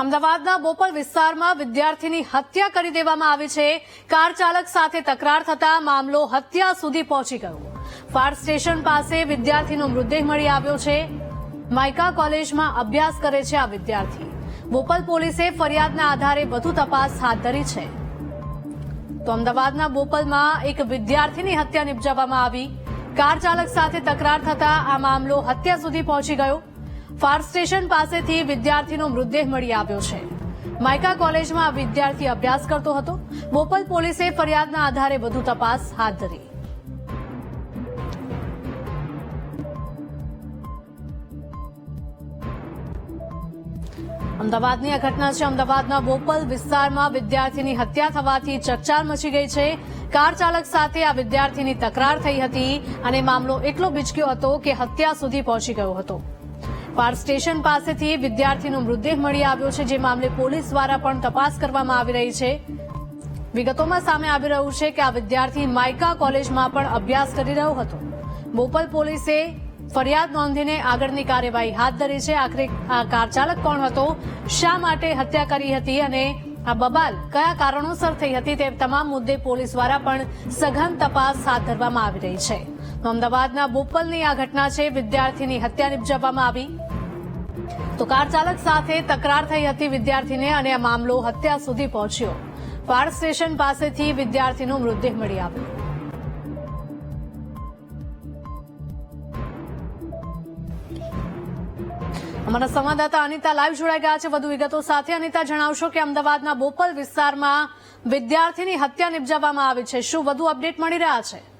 અમદાવાદના બોપલ વિસ્તારમાં વિદ્યાર્થીની હત્યા કરી દેવામાં આવી છે. કાર ચાલક સાથે તકરાર થતા મામલો હત્યા સુધી પહોંચી ગયો. ફાયર સ્ટેશન પાસે વિદ્યાર્થીનો મૃતદેહ મળી આવ્યો છે. માઇકા કોલેજમાં અભ્યાસ કરે છે આ વિદ્યાર્થી. બોપલ પોલીસે ફરિયાદના આધારે વધુ તપાસ હાથ ધરી છે. તો અમદાવાદના બોપલમાં એક વિદ્યાર્થીની હત્યા નિપજાવવામાં આવી. કાર ચાલક સાથે તકરાર થતા આ મામલો હત્યા સુધી પહોંચી ગયો. ફાયર સ્ટેશન પાસેથી વિદ્યાર્થીનો મૃતદેહ મળી આવ્યો છે. માયકા કોલેજમાં વિદ્યાર્થી અભ્યાસ કરતો હતો. બોપલ પોલીસે ફરિયાદના આધારે વધુ તપાસ હાથ ધરી. અમદાવાદની આ ઘટના છે. અમદાવાદના બોપલ વિસ્તારમાં વિદ્યાર્થીની હત્યા થવાથી ચકચાર મચી ગઈ છે. કાર ચાલક સાથે આ વિદ્યાર્થીની તકરાર થઈ હતી અને મામલો એટલો બિચક્યો હતો કે હત્યા સુધી પહોંચી ગયો હતો. ફાયર સ્ટેશન પાસેથી વિદ્યાર્થીનો મૃતદેહ મળી આવ્યો છે. જે મામલે પોલીસ દ્વારા પણ તપાસ કરવામાં આવી રહી છે. વિગતોમાં સામે આવી રહ્યું છે કે આ વિદ્યાર્થી માઇકા કોલેજમાં પણ અભ્યાસ કરી રહ્યો હતો. બોપલ પોલીસે ફરિયાદ નોંધીને આગળની કાર્યવાહી હાથ ધરી છે. આખરે આ કાર ચાલક કોણ હતો, શા માટે હત્યા કરી હતી અને આ બબાલ કયા કારણોસર થઈ હતી તે તમામ મુદ્દે પોલીસ દ્વારા પણ સઘન તપાસ હાથ ધરવામાં આવી રહી છે. અમદાવાદના બોપલની આ ઘટના છે. વિદ્યાર્થીની હત્યા નિપજાવવામાં આવી. તો કાર ચાલક સાથે તકરાર થઈ હતી વિદ્યાર્થીને અને આ મામલો હત્યા સુધી પહોંચ્યો. ફાયર સ્ટેશન પાસેથી વિદ્યાર્થીનો મૃતદેહ મળી આવ્યો. અમારા સંવાદદાતા અનિતા લાઈવ જોડાઈ ગયા છે. વધુ વિગતો સાથે અનિતા જણાવશો કે અમદાવાદના બોપલ વિસ્તારમાં વિદ્યાર્થીની હત્યા નિપજાવવામાં આવી છે. શું વધુ અપડેટ મળી રહ્યા છે?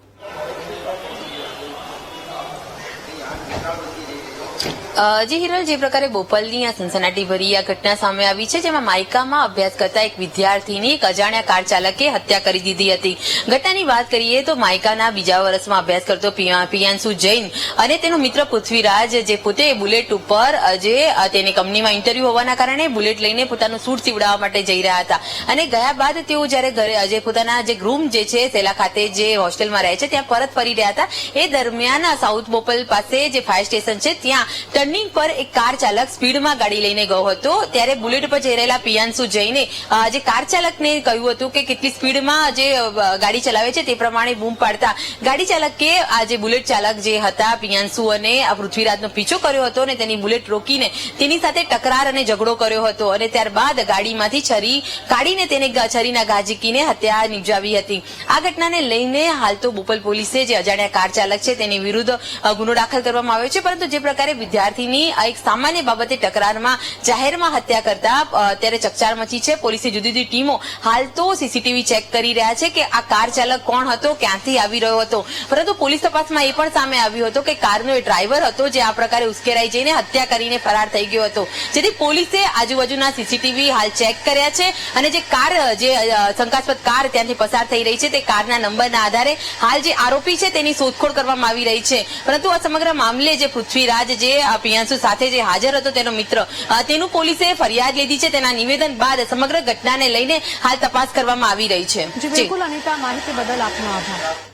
જી હિરલ, જે પ્રકારે બોપલની આ સનસનાટીભરી આ ઘટના સામે આવી છે, જેમાં માઇકામાં અભ્યાસ કરતા એક વિદ્યાર્થીની એક અજાણ્યા કાર ચાલકે હત્યા કરી દીધી હતી. ઘટનાની વાત કરીએ તો માઇકાના બીજા વર્ષમાં અભ્યાસ કરતો પિયાંશુ જૈન અને તેનો મિત્ર પૃથ્વીરાજ, જે પોતે બુલેટ ઉપર જે તેની કંપનીમાં ઇન્ટરવ્યુ હોવાના કારણે બુલેટ લઈને પોતાનું સૂટ સીવડાવવા માટે જઈ રહ્યા હતા. અને ગયા બાદ તેઓ જ્યારે ઘરે જે પોતાના જે ગ્રુમ જે છે, સેલા ખાતે જે હોસ્ટેલમાં રહે છે, ત્યાં પરત ફરી રહ્યા હતા. એ દરમિયાન સાઉથ બોપલ પાસે જે ફાયર સ્ટેશન છે, ત્યાં ટર્નિંગ પર એક કાર ચાલક સ્પીડમાં ગાડી લઈને ગયો હતો. ત્યારે બુલેટ પર જઈ રહેલા પિયાંશુ જઈને જે કાર ચાલકને કહ્યું હતું કે કેટલી સ્પીડમાં જે ગાડી ચલાવે છે તે પ્રમાણે બૂમ પાડતા ગાડી ચાલકે આ જે બુલેટ ચાલક જે હતા પિયાંશુ અને આ પૃથ્વીરાજનો પીછો કર્યો હતો અને તેની બુલેટ રોકીને તેની સાથે તકરાર અને ઝઘડો કર્યો હતો અને ત્યારબાદ ગાડીમાંથી છરી કાઢીને તેને છરીના ગાજીકીને હત્યા નિપજાવી હતી. આ ઘટનાને લઈને હાલ તો બોપલ પોલીસે જે અજાણ્યા કાર ચાલક છે તેની વિરુદ્ધ ગુનો દાખલ કરવામાં આવ્યો છે. પરંતુ જે પ્રકારે આ એક સામાન્ય બાબતે તકરારમાં જાહેરમાં હત્યા કરતા ત્યારે ચકચાર મચી છે. પોલીસે જુદી જુદી ટીમો હાલ તો સીસીટીવી ચેક કરી રહ્યા છે કે આ કાર ચાલક કોણ હતો, ક્યાંથી આવી રહ્યો હતો. પરંતુ પોલીસ તપાસમાં એ પણ સામે આવ્યું હતું કે કારનો એ ડ્રાઈવર હતો જે આ પ્રકારે ઉશ્કેરાઈ જઈને હત્યા કરીને ફરાર થઈ ગયો હતો. જેથી પોલીસે આજુબાજુના સીસીટીવી હાલ ચેક કર્યા છે અને જે કાર, જે શંકાસ્પદ કાર ત્યાંથી પસાર થઈ રહી છે તે કારના નંબરના આધારે હાલ જે આરોપી છે તેની શોધખોળ કરવામાં આવી રહી છે. પરંતુ આ સમગ્ર મામલે જે પૃથ્વીરાજ, જે આ પિયાંશુ સાથે જે હાજર હતો તેનો મિત્ર. તેનું પોલીસે ફરિયાદ લીધી છે. તેના નિવેદન બાદ સમગ્ર ઘટનાને લઈને હાલ તપાસ કરવામાં આવી રહી છે. બિલકુલ અનિતા માહિતી બદલ આપનો આભાર.